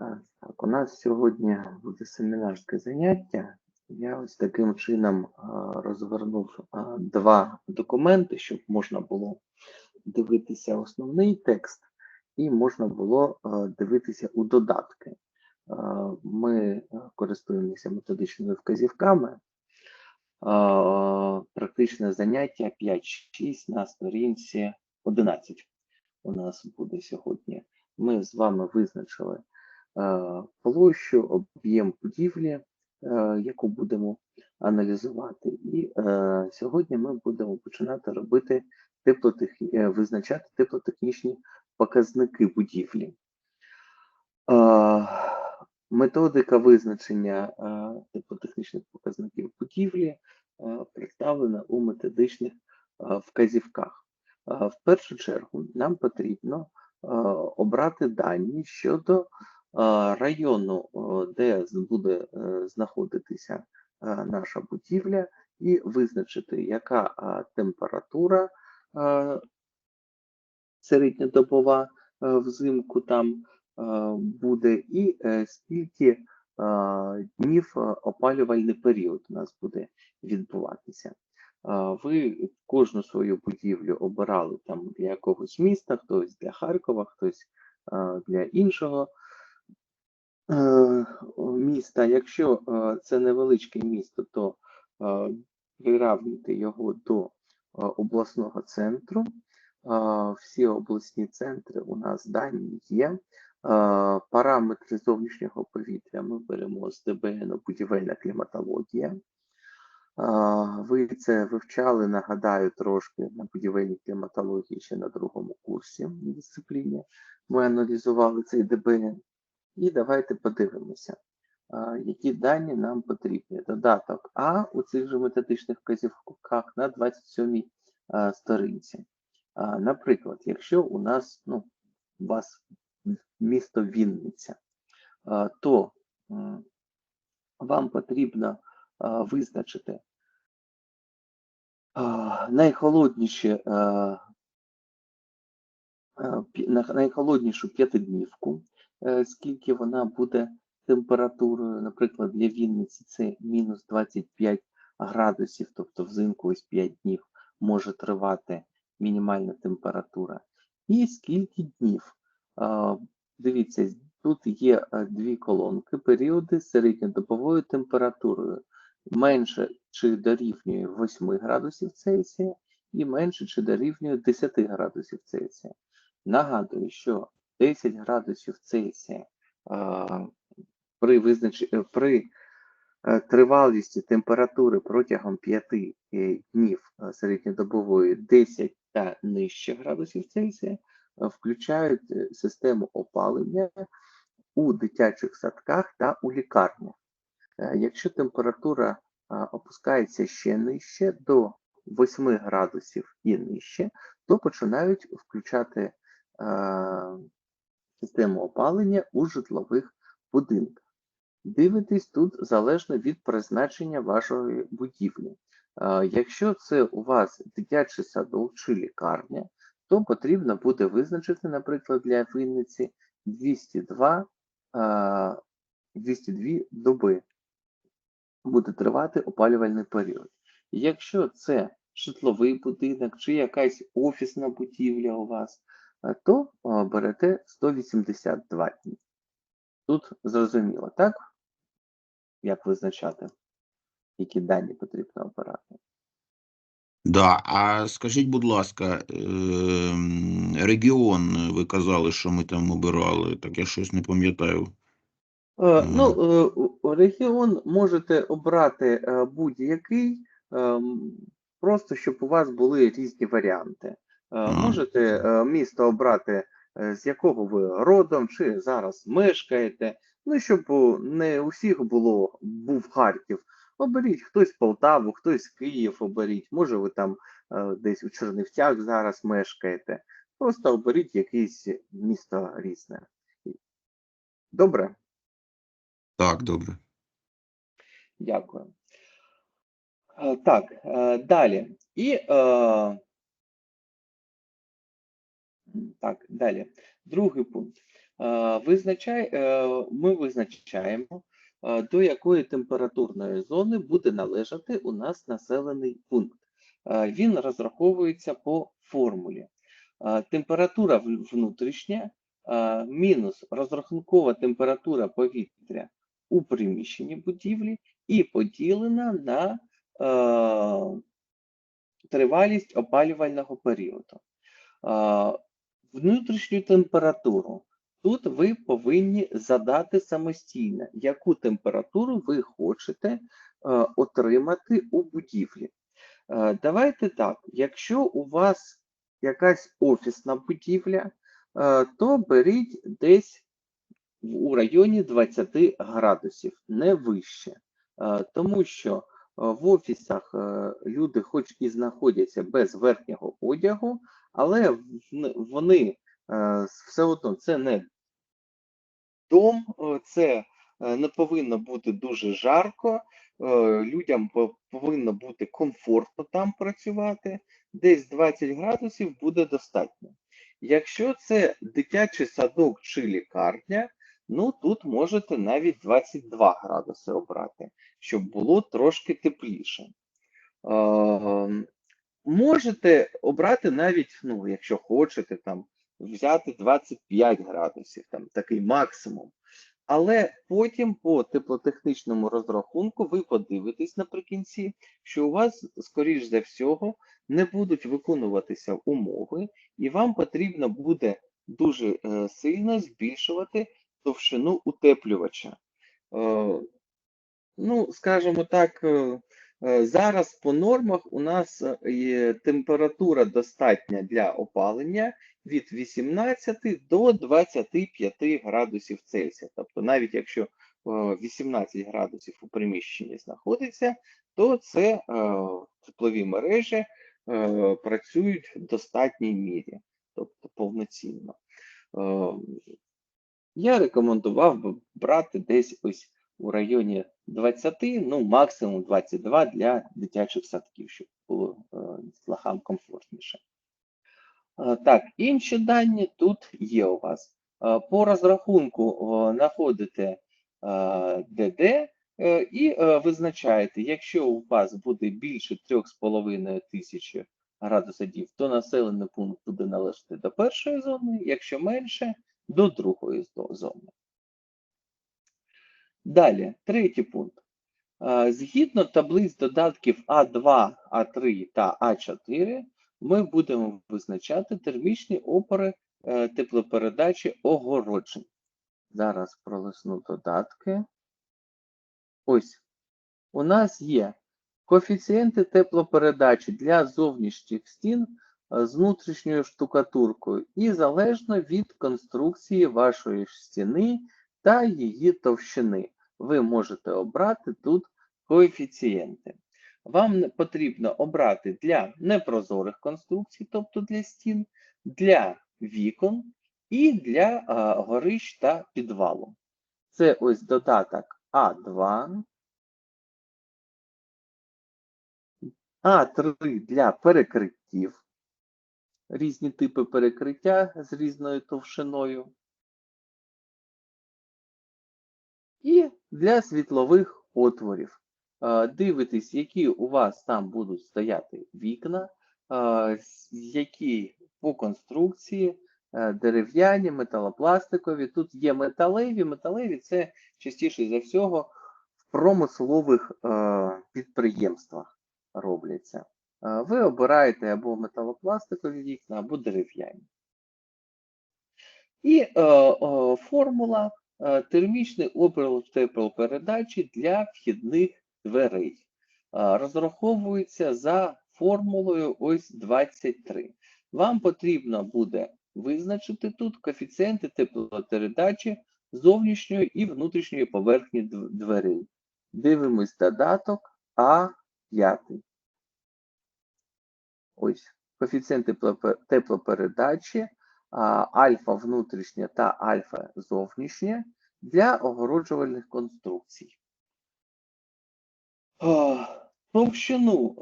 Так, у нас сьогодні буде семінарське заняття. Я ось таким чином а, два документи, щоб можна було дивитися основний текст і можна було дивитися у додатки. Ми користуємося методичними вказівками. Практичне заняття 5-6 на сторінці 11 у нас буде сьогодні. Ми з вами визначили площу, об'єм будівлі, е, яку будемо аналізувати. І е, сьогодні ми будемо починати робити теплотех... е, визначати теплотехнічні показники будівлі. Е, Методика визначення е, теплотехнічних показників будівлі е, представлена у методичних е, вказівках. Е, В першу чергу нам потрібно е, обрати дані щодо е, району, е, де буде е, знаходитися е, наша будівля, і визначити, яка е, температура е, середньодобова е, взимку там е, буде, і е, скільки е, днів е, опалювальний період у нас буде відбуватися. Ви кожну свою будівлю обирали там для якогось міста, хтось для Харкова, хтось для іншого е, міста. Якщо е, це невеличке місто, то е, його до е, обласного центру. Всі обласні центри у нас дані є. Параметри зовнішнього повітря ми беремо з ДБН будівельна кліматологія. Ви це вивчали, нагадаю, трошки на будівельній кліматології ще на другому курсі дисципліні. Ми аналізували цей ДБН. І давайте подивимося, які дані нам потрібні. Додаток А у цих же методичних вказівках на 27 а, сторінці. Наприклад, якщо у нас ну, у вас місто Вінниця, то вам потрібно визначити найхолодніші, найхолоднішу п'ятиднівку, скільки вона буде температурою, наприклад, для Вінниці це мінус 25 градусів, тобто взимку ось 5 днів може тривати мінімальна температура. І скільки днів? Дивіться, тут є е, дві колонки, періоди з середньодобовою температурою менше чи дорівнює 8 градусів Цельсія і менше чи дорівнює 10 градусів Цельсія. Нагадую, що 10 градусів Цельсія при, визнач... е, при е, тривалісті температури протягом 5 е, днів середньодобової 10 та нижче градусів Цельсія включають систему опалення у дитячих садках та у лікарнях. Якщо температура опускається ще нижче до 8 градусів і нижче, то починають включати систему опалення у житлових будинках. Дивитесь тут залежно від призначення вашої будівлі. Якщо це у вас дитячий садок чи лікарня, то потрібно буде визначити, наприклад, для Вінниці 202, е, 202 доби буде тривати опалювальний період. Якщо це житловий будинок чи якась офісна будівля у вас, то е, берете 182 дні. Тут зрозуміло, так? Як визначати, які дані потрібно обирати? Да, а скажіть, будь ласка, ем, регіон, ви казали, що ми там обирали, так я щось не пам'ятаю. Е, Ну, е, регіон можете обрати е, будь-який, ем, просто щоб у вас були різні варіанти. Е. Можете е, місто обрати, е, з якого ви родом, чи зараз мешкаєте. Ну, щоб не у всіх було був Харків. Оберіть хтось Полтаву, хтось Київ оберіть. Може, ви там десь у Чернівцях зараз мешкаєте. Просто оберіть якесь місто різне. Добре? Так, добре. Дякую. Так, далі. І так, далі. Другий пункт. Е, Визначай, е, ми визначаємо, е, до якої температурної зони буде належати у нас населений пункт. Він розраховується по формулі. Температура внутрішня мінус розрахункова температура повітря у приміщенні будівлі і поділена на тривалість опалювального періоду. Внутрішню температуру тут ви повинні задати самостійно, яку температуру ви хочете е, отримати у будівлі. Е, Давайте так, якщо у вас якась офісна будівля, е, то беріть десь у районі 20 градусів, не вище. Тому що в офісах люди хоч і знаходяться без верхнього одягу, але вони е, все одно це не дом, е, це е, не повинно бути дуже жарко, людям повинно бути комфортно там працювати, десь 20 градусів буде достатньо. Якщо це дитячий садок чи лікарня, ну тут можете навіть 22 градуси обрати, щоб було трошки тепліше. Можете обрати навіть, ну, якщо хочете, там, взяти 25 градусів, там, такий максимум. Але потім по теплотехнічному розрахунку ви подивитесь наприкінці, що у вас, скоріш за всього, не будуть виконуватися умови, і вам потрібно буде дуже е, сильно збільшувати товщину утеплювача. Е, ну, скажімо так, е, зараз по нормах у нас е, температура достатня для опалення від 18 до 25 градусів Цельсія. Тобто, навіть якщо е, 18 градусів у приміщенні знаходиться, то це е, теплові мережі е, працюють в достатній мірі, тобто повноцінно. Е, Я рекомендував би брати десь ось у районі 20, ну максимум 22 для дитячих садків, щоб було е, дітлахам комфортніше. Е, Так, інші дані тут є у вас. Е, По розрахунку е, знаходите е, ДД е, і е, визначаєте, якщо у вас буде більше 3,5 тисячі градусів, то населений пункт буде належати до першої зони, якщо менше до другої зони. Далі, третій пункт. Е, Згідно таблиць додатків А2, А3 та А4, ми будемо визначати термічні опори е, теплопередачі огороджень. Зараз пролисну додатки. Ось. У нас є коефіцієнти теплопередачі для зовнішніх стін е, з внутрішньою штукатуркою і залежно від конструкції вашої стіни та її товщини. Ви можете обрати тут коефіцієнти. Вам потрібно обрати для непрозорих конструкцій, тобто для стін, для вікон і для а, горищ та підвалу. Це ось додаток А2, А3 для перекриттів, різні типи перекриття з різною товщиною. І для світлових отворів. Е, Дивитесь, які у вас там будуть стояти вікна, е, які по конструкції, е, дерев'яні, металопластикові. Тут є металеві. Металеві це частіше за всього в промислових підприємствах робляться. Ви обираєте або металопластикові вікна, або дерев'яні. І е, е, формула е, термічний опір теплопередачі для вхідних дверей. Е, розраховується за формулою ось 23. Вам потрібно буде визначити тут коефіцієнти теплопередачі зовнішньої і внутрішньої поверхні дверей. Дивимось додаток А5. Ось коефіцієнт теплопередачі альфа внутрішнє та альфа зовнішнє для огороджувальних конструкцій. Товщину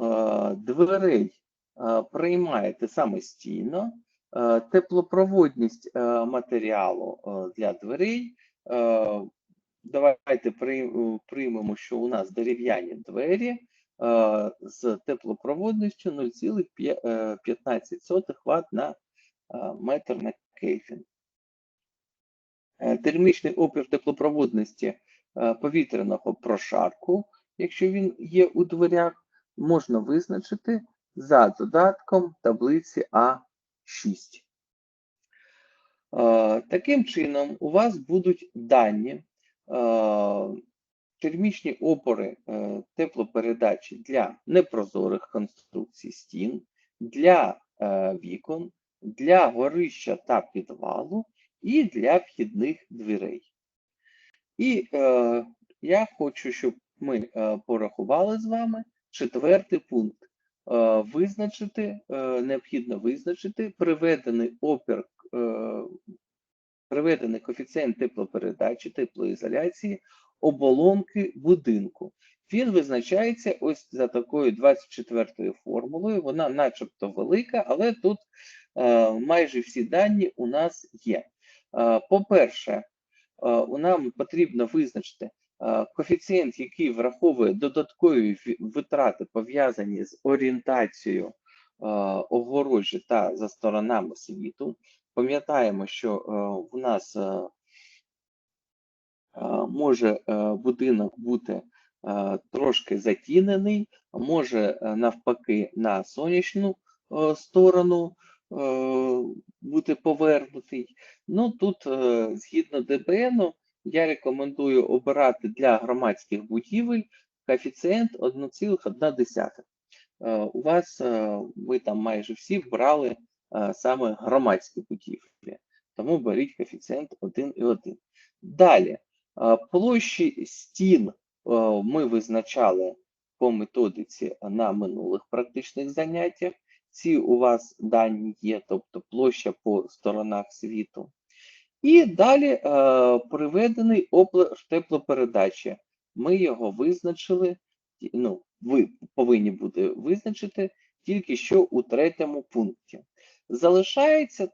дверей приймаєте самостійно. Е, Теплопроводність е, матеріалу е, для дверей. Е, Давайте е, приймемо, що у нас дерев'яні двері е, з теплопроводністю 0,15 Вт на е, метр на Кельвін. Е, Термічний опір теплопроводності е, повітряного прошарку, якщо він є у дверях, можна визначити за додатком таблиці А6. Е, Таким чином, у вас будуть дані е, термічні опори е, теплопередачі для непрозорих конструкцій стін, для е, вікон, для горища та підвалу і для вхідних дверей. І е, я хочу, щоб ми е, порахували з вами четвертий пункт. Е, визначити, е, необхідно визначити приведений опір, е, приведений коефіцієнт теплопередачі, теплоізоляції оболонки будинку. Він визначається ось за такою 24 формулою. Вона начебто велика, але тут е, майже всі дані у нас є. Е, По-перше, е, нам потрібно визначити е, коефіцієнт, який враховує додаткові витрати, пов'язані з орієнтацією е, огорожі та за сторонами світу. Пам'ятаємо, що е, у нас е, е, може е, будинок бути трошки затінений, може е, навпаки на сонячну е, сторону е, бути повернутий. Ну тут, е, згідно ДБН, я рекомендую обирати для громадських будівель коефіцієнт 1,1. Е, У вас е, ви там майже всі вбрали е, саме громадські будівлі, тому беріть коефіцієнт 1,1. Далі, е, площі стін е, ми визначали по методиці на минулих практичних заняттях. Ці у вас дані є, тобто площа по сторонах світу. І далі е, приведений опір теплопередачі. Ми його визначили, ну, ви повинні бути визначити тільки що у третьому пункті. Залишаються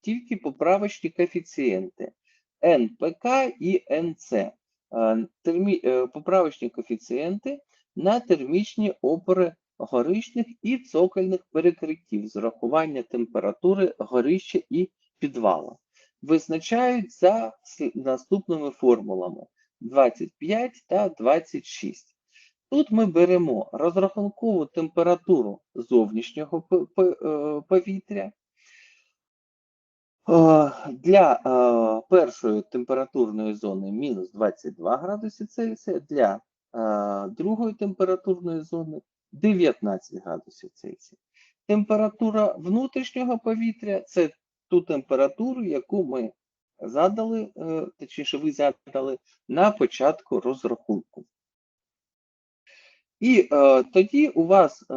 тільки поправочні коефіцієнти НПК і НЦ. Е, термі- е, Поправочні коефіцієнти на термічні опори горищних і цокольних перекриттів з урахування температури горища і підвала. Визначають за наступними формулами 25 та 26. Тут ми беремо розрахункову температуру зовнішнього е, повітря. Е, Для е, першої температурної зони мінус 22 градуси Цельсія, для е, другої температурної зони 19 градусів Цельсія. Температура внутрішнього повітря це ту температуру, яку ми задали, точніше, ви задали на початку розрахунку. І е, тоді у вас, е,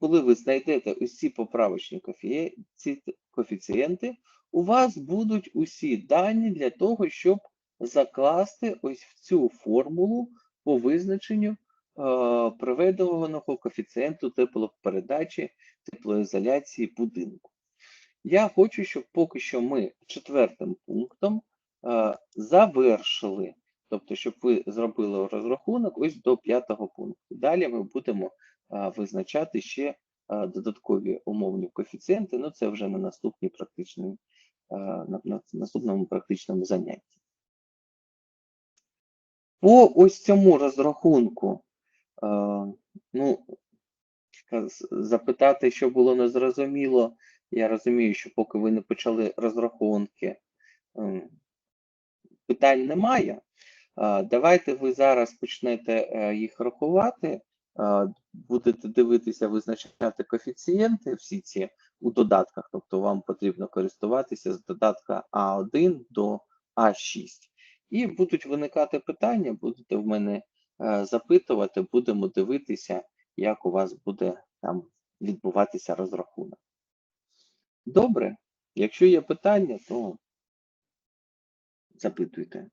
коли ви знайдете усі поправочні коефіцієнти, у вас будуть усі дані для того, щоб закласти ось в цю формулу по визначенню е, приведеного коефіцієнту теплопередачі, теплоізоляції будинку. Я хочу, щоб поки що ми четвертим пунктом е, завершили, тобто, щоб ви зробили розрахунок ось до п'ятого пункту. Далі ми будемо е, визначати ще е, додаткові умовні коефіцієнти, ну це вже на наступній практичній, на, на наступному практичному занятті. По ось цьому розрахунку, е, ну, запитати, що було незрозуміло, я розумію, що поки ви не почали розрахунки, ем, питань немає. Е, Давайте ви зараз почнете е, їх рахувати, е, будете дивитися, визначати коефіцієнти всі ці у додатках, тобто вам потрібно користуватися з додатка А1 до А6. І будуть виникати питання, будете в мене е, запитувати, будемо дивитися, як у вас буде там відбуватися розрахунок. Добре, якщо є питання, то запитуйте.